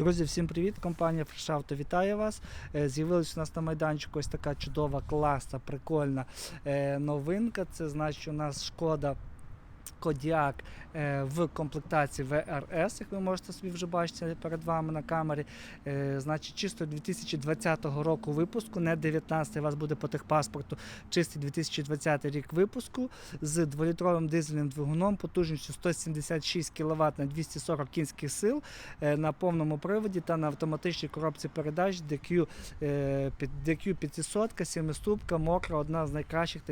Друзі, всім привіт! Компанія Фрешавто вітає вас. Е, З'явилась у нас на майданчику ось така чудова, класна, прикольна е, новинка. Це значить, у нас шкода. Кодіак е, в комплектації VRS, як ви можете собі вже бачити перед вами на камері. Е, значить, чисто 2020 року випуску, не 19 у вас буде по техпаспорту, чистий 2020 рік випуску з 2-літровим дизельним двигуном потужністю 176 кВт на 240 кінських сил е, на повному приводі та на автоматичній коробці передач DQ, DQ 500, 7-ступка, мокра, одна з найкращих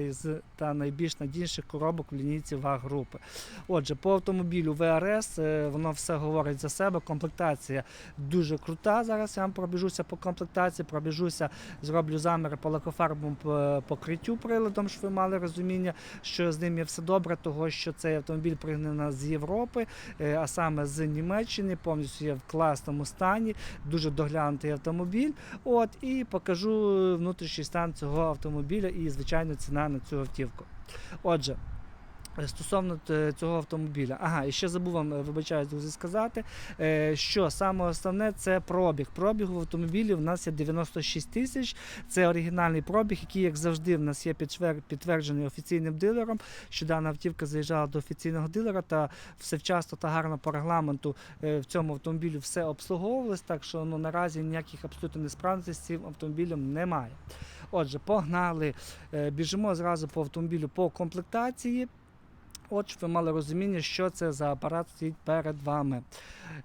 та, найбільш надійніших коробок в лінійці ВАГ групи. Отже, по автомобілю ВРС е, воно все говорить за себе. Комплектація дуже крута. Зараз я вам пробіжуся по комплектації, пробіжуся, зроблю заміри по лакофарбовому покриттю приладом, щоб ви мали розуміння, що з ним є все добре, того що цей автомобіль пригнано з Європи, е, а саме з Німеччини, повністю є в класному стані, дуже доглянутий автомобіль. От і покажу внутрішній стан цього автомобіля і звичайно ціна на цю автівку. Отже. Е, Стосовно е, цього автомобіля, ага, і ще забув вам, е, вибачаюсь, друзі, сказати, що саме основне це пробіг. Пробіг в автомобілі в нас є 96 тисяч. Це оригінальний пробіг, який, як завжди, в нас є підтверджений офіційним дилером. Що дана автівка заїжджала до офіційного дилера та все вчасно та гарно по регламенту в цьому автомобілі все обслуговувалось. Так що ну, наразі ніяких абсолютно несправностей з цим автомобілем немає. Отже, погнали, біжимо зразу по автомобілю по комплектації. От, ви мали розуміння, що це за апарат стоїть перед вами.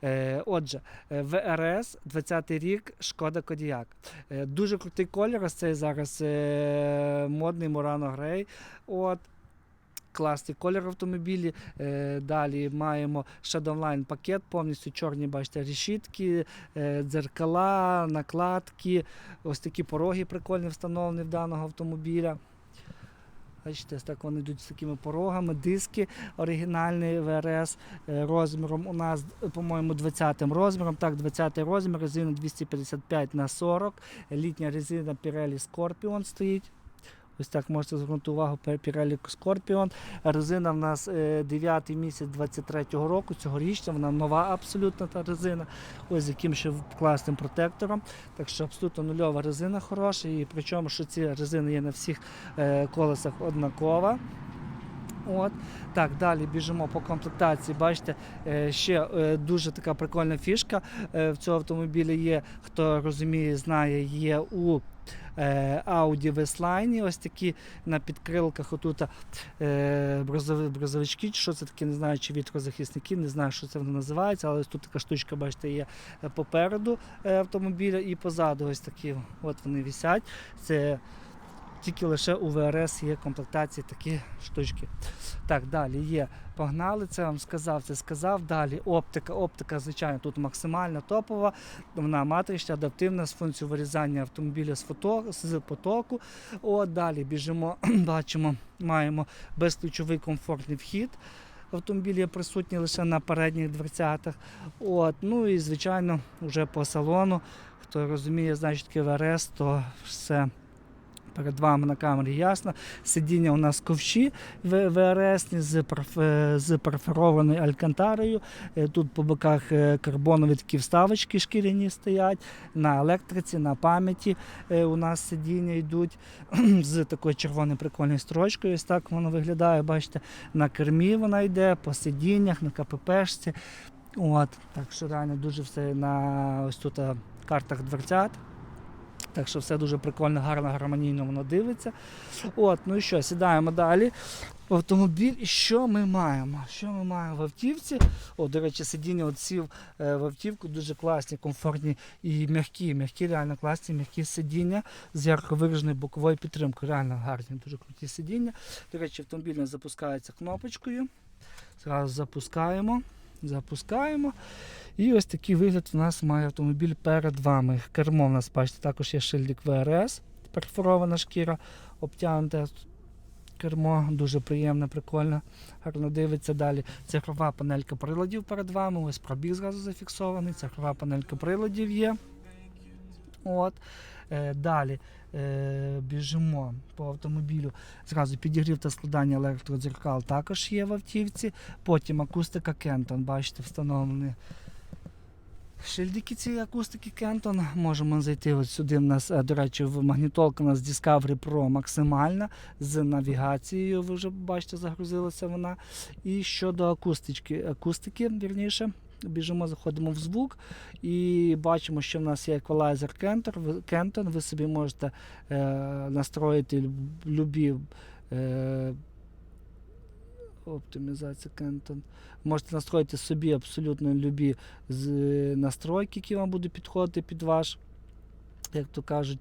Е, отже, е, ВРС 20 рік, шкода Кодіяк. Е, дуже крутий колір, ось цей зараз модний Мурано Грей. От. Класний колір автомобілі. Далі маємо Shadowline пакет, повністю чорні, бачите, решітки, е, дзеркала, накладки, ось такі пороги прикольні встановлені в даного автомобіля. Бачите, так вони йдуть з такими порогами, диски оригінальний ВРС е, розміром у нас, по-моєму, 20 розміром. Так, 20-й розмір, резина 255 на 40, літня резина Pirelli Scorpion стоїть. Ось так можете звернути увагу Пе- Pirelli Scorpion. Резина в нас 9 місяць 23-го року, цьогорічна, вона нова абсолютно та резина. Ось з яким ще класним протектором. Так що абсолютно нульова резина хороша. І причому, що ці резини є на всіх е, колесах однакова. От. Так, далі біжимо по комплектації. Бачите, е, ще е, дуже така прикольна фішка е, в цьому автомобілі є, хто розуміє, знає, є у е, Audi Westline, ось такі на підкрилках отут е, брозовички, що це таке, не знаю, чи вітрозахисники, не знаю, що це воно називається, але ось тут така штучка, бачите, є е, попереду е, автомобіля і позаду ось такі от вони висять. Це тільки лише у ВРС є комплектації такі штучки. Так, далі є. Погнали, це вам сказав, це сказав. Далі оптика. Оптика, звичайно, тут максимально топова. Вона матрична, адаптивна з функцією вирізання автомобіля з, фото, з потоку. От далі біжимо, бачимо, маємо безключовий комфортний вхід. Автомобіль є присутній лише на передніх дверцятах. От, ну і звичайно, вже по салону. Хто розуміє, значить ВРС, то все перед вами на камері ясно. Сидіння у нас ковші ВРС з, е, з перфорованою алькантарою. Е, Тут по боках е, карбонові такі вставочки шкіряні стоять. На електриці, на пам'яті у нас сидіння йдуть з такою червоною прикольною строчкою. Ось так воно виглядає. Бачите, на кермі вона йде, по сидіннях, на КППшці. От, так що реально дуже все на ось тут картах дверцят. Так що все дуже прикольно, гарно, гармонійно воно дивиться. От, ну і що, сідаємо далі в автомобіль. І що ми маємо? Що ми маємо в автівці? О, до речі, сидіння от сів е, в автівку, дуже класні, комфортні і м'які, м'які, реально класні, м'які сидіння з ярко вираженою боковою підтримкою. Реально гарні, дуже круті сидіння. До речі, автомобіль нас запускається кнопочкою. Зразу запускаємо. Запускаємо. І ось такий вигляд у нас має автомобіль перед вами. Кермо у нас, бачите, також є шильдик ВРС, перфорована шкіра, обтягнуте кермо, дуже приємне, прикольно, гарно дивиться далі. Цифрова панелька приладів перед вами. Ось пробіг зразу зафіксований, цифрова панелька приладів є. От. Е, далі е, біжимо по автомобілю. Зразу підігрів та складання електродзеркал також є в автівці. Потім акустика Кентон, бачите, встановлений Шильдики ці акустики Кентон. Можемо зайти от сюди. У нас, е, до речі, в магнітолка у нас Discovery Pro максимальна з навігацією. Ви вже бачите, загрузилася вона. І щодо акустички, акустики, вірніше. Біжимо, заходимо в звук і бачимо, що в нас є еквалайзер Кентон. Ви- собі можете е, настроїти люб- любі е, оптимізація Кентон. Можете настроїти собі абсолютно любі настройки, які вам будуть підходити під ваш, як то кажуть,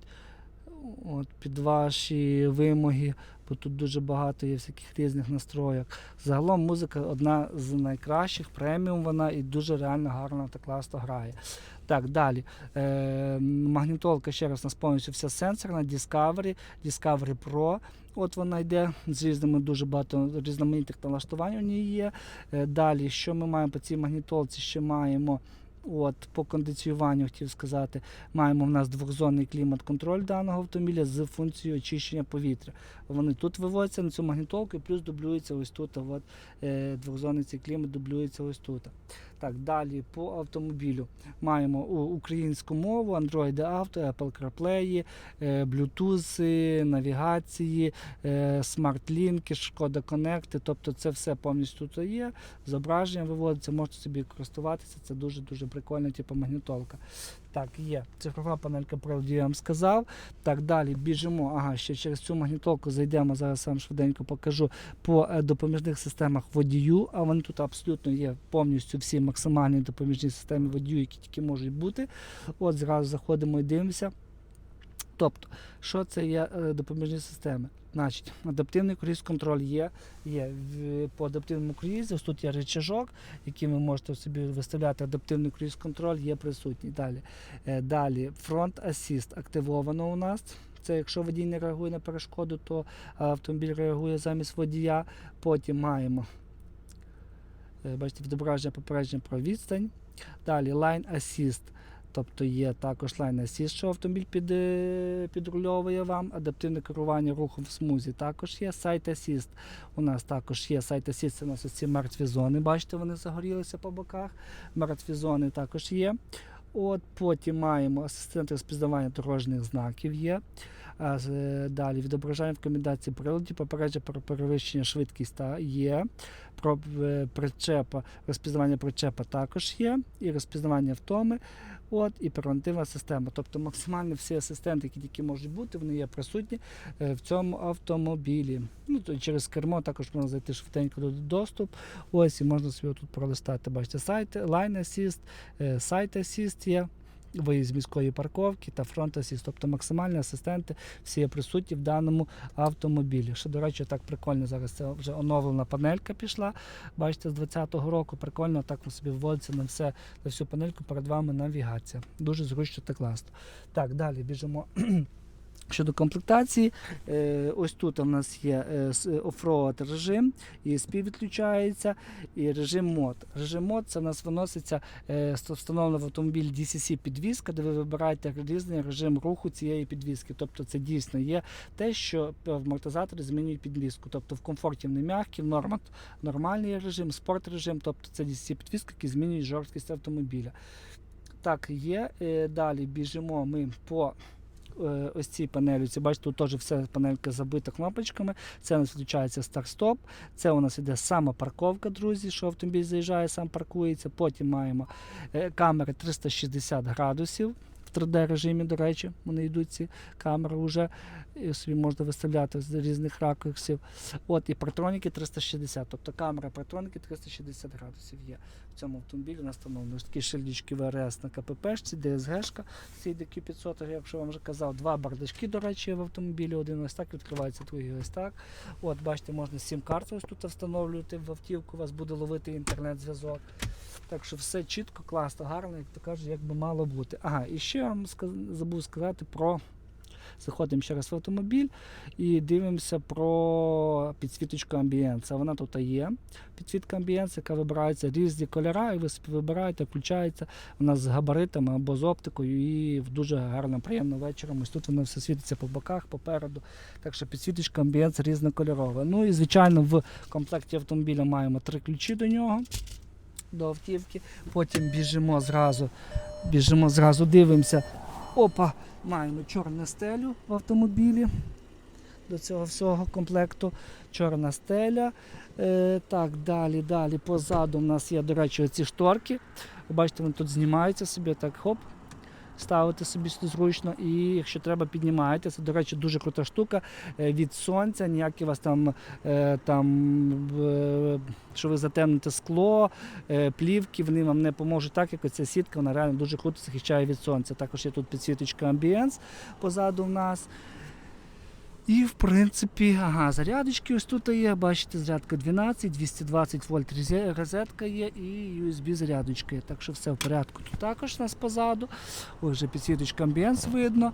от, під ваші вимоги, бо тут дуже багато є всяких різних настроїк. Загалом музика одна з найкращих, преміум вона і дуже реально гарно та класно грає. Так, далі. Е, магнітолка ще раз нас повністю вся сенсорна, Discovery, Discovery Pro. От вона йде з різними дуже багато різноманітних налаштувань у ній є. Е, Далі, що ми маємо по цій магнітолці? Ще маємо от, по кондиціюванню, хотів сказати, маємо в нас двохзонний клімат-контроль даного автомобіля з функцією очищення повітря. Вони тут виводяться на цю магнітолку і плюс дублюється ось тут. От, е, двохзонний цей клімат дублюється ось тут. Так, далі по автомобілю маємо українську мову, Android Auto, Apple CarPlay, е, Bluetooth, е, навігації, Smart смарт-лінки, Шкода Connect, тобто це все повністю тут є. Зображення виводиться, можете собі користуватися. Це дуже-дуже прикольна, типу магнітолка. Так, є. Цифрова панелька правді вам сказав. Так, далі біжимо. Ага, ще через цю магнітолку зайдемо. Зараз вам швиденько покажу по е, допоміжних системах водію. А вони тут абсолютно є повністю всі максимальні допоміжні системи водію, які тільки можуть бути. От зразу заходимо і дивимося. Тобто, що це є е, допоміжні системи? Значить, адаптивний круїз контроль є. є. По адаптивному круїзі, тут є рычажок, який ви можете собі виставляти. Адаптивний круїз контроль є присутній. Далі, Е, далі фронт асіст активовано у нас. Це якщо водій не реагує на перешкоду, то автомобіль реагує замість водія. Потім маємо е, бачите, відображення попередження про відстань. Далі Line Assist. Тобто є також Line Assist, що автомобіль під, е, підрульовує вам. Адаптивне керування рухом в смузі також є. Site Assist. У нас також є Site Assist, це у нас ці мертві зони. Бачите, вони загорілися по боках. Мертві зони також є. От Потім маємо асистент розпізнавання дорожніх знаків є. Е, далі відображання рекомендацій приладів, попередження про перевищення швидкість та є. Про е, причепа, розпізнавання причепа також є, і розпізнавання втоми. От, і превентивна система. Тобто максимально всі асистенти, які тільки можуть бути, вони є присутні е, в цьому автомобілі. Ну, то через кермо також можна зайти швиденько до доступ. Ось і можна собі тут пролистати. Бачите, сайт, Line Assist, е, Site Assist є. Виїзд з міської парковки та фронт асіст, тобто максимальні асистенти всі є присутні в даному автомобілі. Що, до речі, так прикольно зараз це вже оновлена панелька пішла. Бачите, з 20-го року прикольно так собі вводиться на все на всю панельку перед вами навігація. Дуже зручно та класно. Так, далі біжимо. Щодо комплектації, е, ось тут у нас є е, оффроад режим, ESP відключається, і режим мод. Режим мод це у нас виноситься е, ст- встановлена в автомобіль DCC підвізка, де ви вибираєте різний режим руху цієї підвізки. Тобто це дійсно є те, що амортизатори змінюють підвізку. Тобто в комфорті вони м'які, в нормат нормальний режим, спорт режим, тобто це DCC підвізка, які змінюють жорсткість автомобіля. Так, є. Далі біжимо ми по ось цій панелі. Це бачите, тут теж все панелька забита кнопочками. Це у нас включається старт-стоп. Це у нас іде сама парковка, друзі, що автомобіль заїжджає, сам паркується. Потім маємо е, камери 360 градусів. В 3D режимі, до речі, вони йдуть ці камери вже. І собі можна виставляти з різних ракурсів. От і партроніки 360. Тобто камера партроніки 360 градусів є в цьому автомобілі настановлено. Такі шильдички ВРС на КППшці, DSG-шка CDQ 500, якщо вам вже казав, два бардачки, до речі, в автомобілі. Один ось так відкривається, другий ось так. От, бачите, можна сім-карту ось тут встановлювати в автівку, у вас буде ловити інтернет-зв'язок. Так що все чітко, класно, гарно, як то кажуть, як би мало бути. Ага, і ще я вам забув сказати про. Заходимо ще раз в автомобіль і дивимося про підсвіточку амбієнса. Вона тут є. Підсвітка амбієнса, яка вибирається різні кольори, і ви вибираєте, включається вона з габаритами або з оптикою, і в дуже гарно, приємно вечором. Ось тут воно все світиться по боках, попереду. Так що підсвіточка амбієнс різнокольорова. Ну і звичайно в комплекті автомобіля маємо три ключі до нього. до автівки. Потім біжимо зразу, біжимо зразу, дивимося. Опа, маємо чорну стелю в автомобілі. До цього всього комплекту чорна стеля. Е, так, далі, далі. Позаду в нас є, до речі, ці шторки. Бачите, вони тут знімаються собі, так хоп. Ставити собі зручно, і якщо треба, піднімаєте. Це, до речі, дуже крута штука. Е, Від сонця, ніякі вас там, е, там що ви затемните скло, е, плівки, вони вам не поможуть так, як оця сітка, вона реально дуже круто захищає від сонця. Також є тут підсвіточка амбієнс позаду в нас. І в принципі, ага, зарядочки ось тут є. Бачите, зарядка 12, 220 вольт розетка є і USB зарядочка. Так що все в порядку. Тут також у нас позаду. Ось підсвіточка амбієнс видно.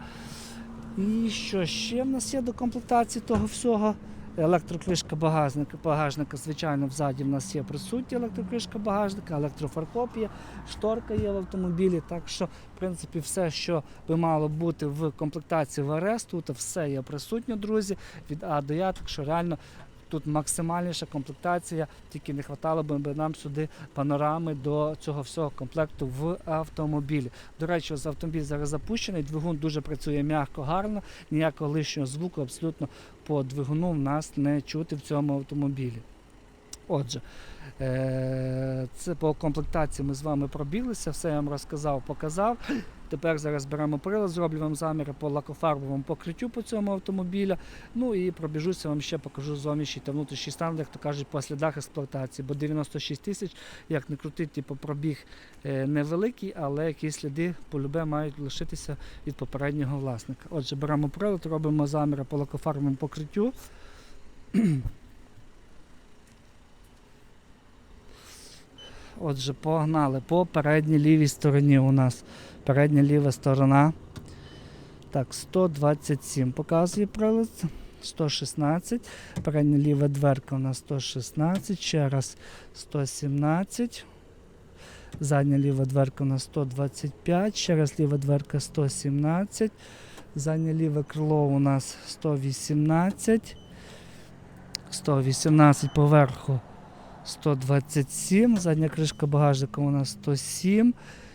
І що ще в нас є до комплектації того всього? Електрокришка багажника, багажника, звичайно, взаді в нас є присутня електрокришка багажника, електрофаркоп є, шторка є в автомобілі. Так що, в принципі, все, що би мало бути в комплектації в РС, тут все є присутнє, друзі, від А до Я. Так що реально тут максимальніша комплектація, тільки не вистачало б нам сюди панорами до цього всього комплекту в автомобілі. До речі, ось автомобіль зараз запущений, двигун дуже працює м'яко, гарно, ніякого лишнього звуку абсолютно по двигуну в нас не чути в цьому автомобілі. Отже, е, це по комплектації ми з вами пробіглися, все я вам розказав, показав. Тепер зараз беремо прилад, зроблю вам заміри по лакофарбовому покриттю по цьому автомобіля. Ну і пробіжуся вам ще покажу зовнішній та внутрішній стан, як то кажуть, по слідах експлуатації. Бо 96 тисяч, як не крутить, типу пробіг е, невеликий, але якісь сліди полюбе мають лишитися від попереднього власника. Отже, беремо прилад, робимо заміри по лакофарбовому покриттю. Отже, погнали по передній лівій стороні у нас. Передня ліва сторона. Так, 127 показує прилад. 116. Передня ліва дверка у нас 116. Ще раз 117. Задня ліва дверка у нас 125. Ще раз ліва дверка 117. Заднє ліве крило у нас 118. 118 поверху 127. Задня кришка багажника у нас 107.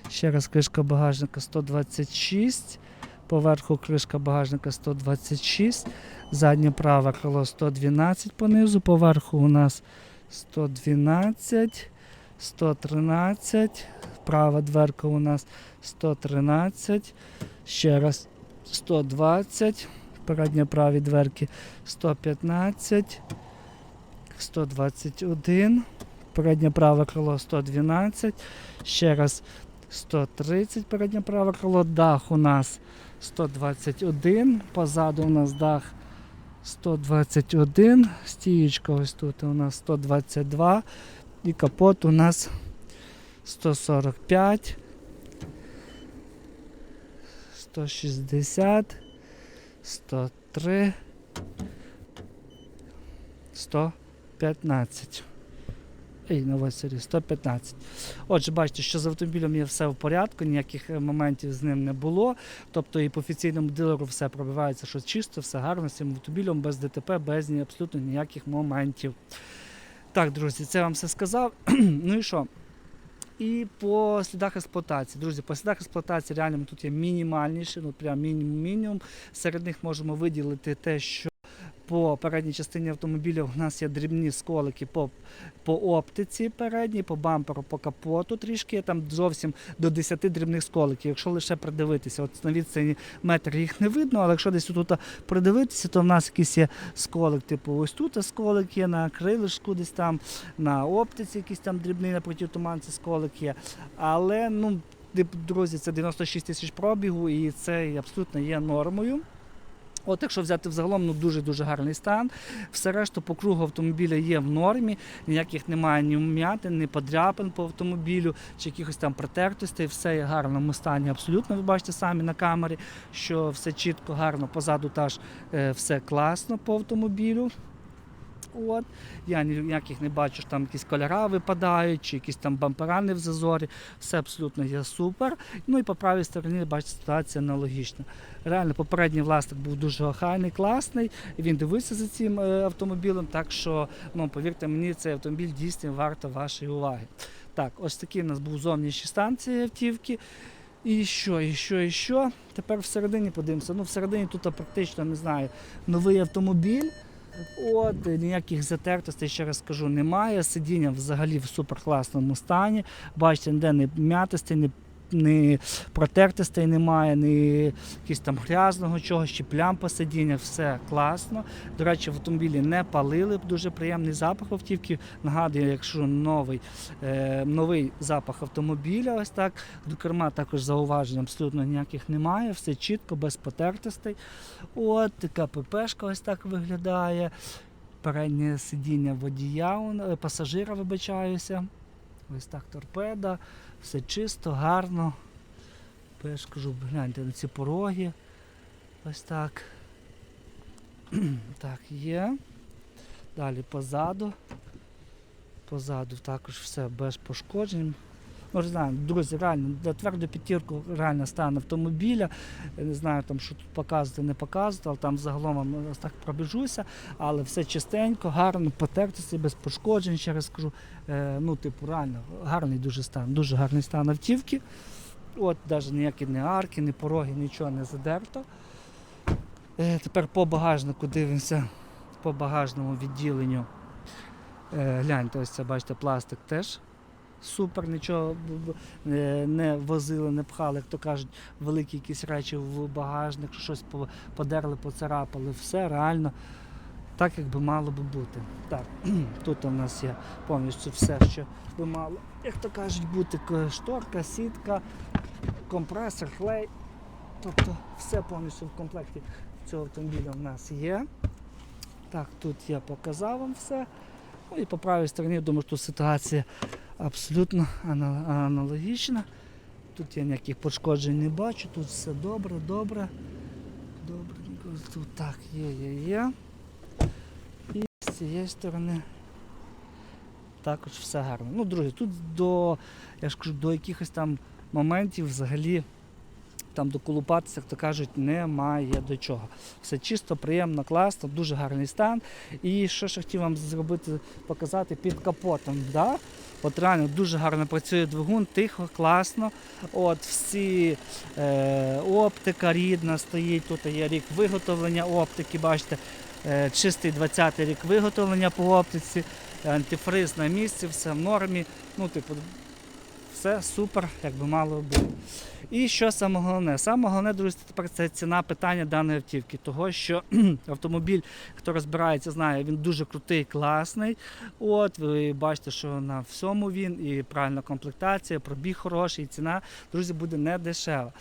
Ще раз кришка багажника 126. Поверху кришка багажника 126. Заднє праве крило 112 понизу. Поверху у нас 112, 113. Права дверка у нас 113. Ще раз 120. Передні праві дверки 115. 121. Переднє праве крило 112. Ще раз 130 переднє праве крило. Дах у нас 121. Позаду у нас дах 121. Стієчка ось тут у нас 122. І капот у нас 145. 160. 103. 115. Ей, нова серія, 115. Отже, бачите, що з автомобілем є все в порядку, ніяких е, моментів з ним не було. Тобто і по офіційному дилеру все пробивається, що чисто, все гарно з цим автомобілем, без ДТП, без ні, абсолютно ніяких моментів. Так, друзі, це я вам все сказав. ну і що? І по слідах експлуатації. Друзі, по слідах експлуатації реально тут є мінімальніші, ну прям мінімум-мінімум. Серед них можемо виділити те, що по передній частині автомобіля у нас є дрібні сколики по, по оптиці передній, по бамперу, по капоту трішки, там зовсім до 10 дрібних сколиків. Якщо лише придивитися, от на відстані метр їх не видно, але якщо десь тут придивитися, то в нас якийсь є сколик, типу ось тут сколик є, на крилишку десь там, на оптиці якийсь там дрібний на протитуманці сколик є. Але, ну, друзі, це 96 тисяч пробігу і це абсолютно є нормою. От, якщо взяти взагалом, ну дуже-дуже гарний стан. Все решту по кругу автомобіля є в нормі, ніяких немає ні вм'ятин, ні подряпин по автомобілю, чи якихось там протертостей, все є в гарному стані. Абсолютно, ви бачите самі на камері, що все чітко, гарно, позаду теж е, все класно по автомобілю. От. Я ніяких не бачу, що там якісь кольора випадають, чи якісь там бампера не в зазорі. Все абсолютно є супер. Ну і по правій стороні, бачите, ситуація аналогічна. Реально, попередній власник був дуже охайний, класний, він дивився за цим е, автомобілем. Так що, ну, повірте мені, цей автомобіль дійсно варто вашої уваги. Так, ось такий у нас був зовнішній стан цієї автівки. І що, і що, і що? Тепер всередині подивимося. Ну, всередині тут практично не знаю. Новий автомобіль. От, ніяких затертостей, ще раз скажу, немає. Сидіння взагалі в суперкласному стані. Бачите, ніде не м'ятості, не, не протертостей немає, ні якісь там грязного чогось, чи плям по сидіннях, все класно. До речі, в автомобілі не палили, дуже приємний запах автівки. Нагадую, якщо новий, е, новий запах автомобіля, ось так. До керма також зауважень абсолютно ніяких немає, все чітко, без потертостей. От така ППшка ось так виглядає. Переднє сидіння водія, е, пасажира, вибачаюся. Ось так торпеда, все чисто, гарно. Ж кажу, гляньте на ці пороги. Ось так. так, є. Далі позаду. Позаду також все без пошкоджень. Ну, не знаю, друзі, реально, для тверду п'ятірку реально стан автомобіля. Я не знаю, там, що тут показувати, не показувати, але там загалом вам так пробіжуся. Але все чистенько, гарно, потертості, без пошкоджень, ще раз скажу. Е, ну, типу, реально, гарний дуже стан, дуже гарний стан автівки. От, навіть ніякі не арки, ні пороги, нічого не задерто. Е, тепер по багажнику дивимося, по багажному відділенню. Е, гляньте, ось це, бачите, пластик теж супер, нічого е, не возили, не пхали, як то кажуть, великі якісь речі в багажник, що щось подерли, поцарапали. Все реально так, як би мало би бути. Так, тут у нас є повністю все, що би мало, як то кажуть, бути шторка, сітка, компресор, клей. Тобто все повністю в комплекті цього автомобіля в нас є. Так, тут я показав вам все. Ну і по правій стороні, думаю, що ситуація абсолютно ана- аналогічна. Тут я ніяких пошкоджень не бачу, тут все добре, добре. Добре, тут так, є, є, є. І з цієї сторони також все гарно. Ну, друзі, тут до, я ж кажу, до якихось там моментів взагалі там доколупатися, як то кажуть, немає до чого. Все чисто, приємно, класно, дуже гарний стан. І що ще хотів вам зробити, показати під капотом. Да? От реально дуже гарно працює двигун, тихо, класно. От всі е, оптика рідна стоїть. Тут є рік виготовлення оптики, бачите, е, чистий 20-й рік виготовлення по оптиці, антифриз на місці, все в нормі. Ну, типу, все супер, як би мало бути. І що саме головне? Саме головне, друзі, тепер це ціна питання даної автівки. Того, що автомобіль, хто розбирається, знає, він дуже крутий, класний. От ви бачите, що на всьому він і правильна комплектація, пробіг хороший, і ціна, друзі, буде не дешева.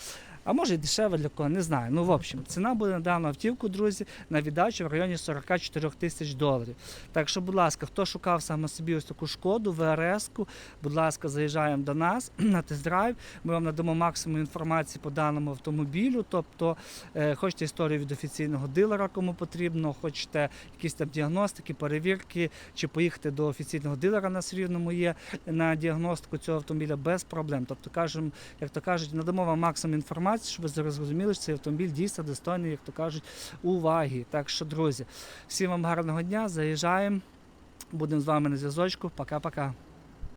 А може і дешева для кого, не знаю. Ну, в общем, ціна буде на дану автівку, друзі, на віддачу в районі 44 тисяч доларів. Так що, будь ласка, хто шукав саме собі ось таку шкоду, ВРС-ку, будь ласка, заїжджаємо до нас на тест-драйв. Ми вам надамо максимум інформації по даному автомобілю. Тобто, е, хочете історію від офіційного дилера, кому потрібно, хочете якісь там діагностики, перевірки, чи поїхати до офіційного дилера на Срівному є на діагностику цього автомобіля без проблем. Тобто, кажемо, як то кажуть, надамо вам максимум інформації, щоб ви зрозуміли, що цей автомобіль дійсно достойний, як то кажуть, уваги. Так що, друзі, всім вам гарного дня, заїжджаємо. Будемо з вами на зв'язочку. Пока-пока.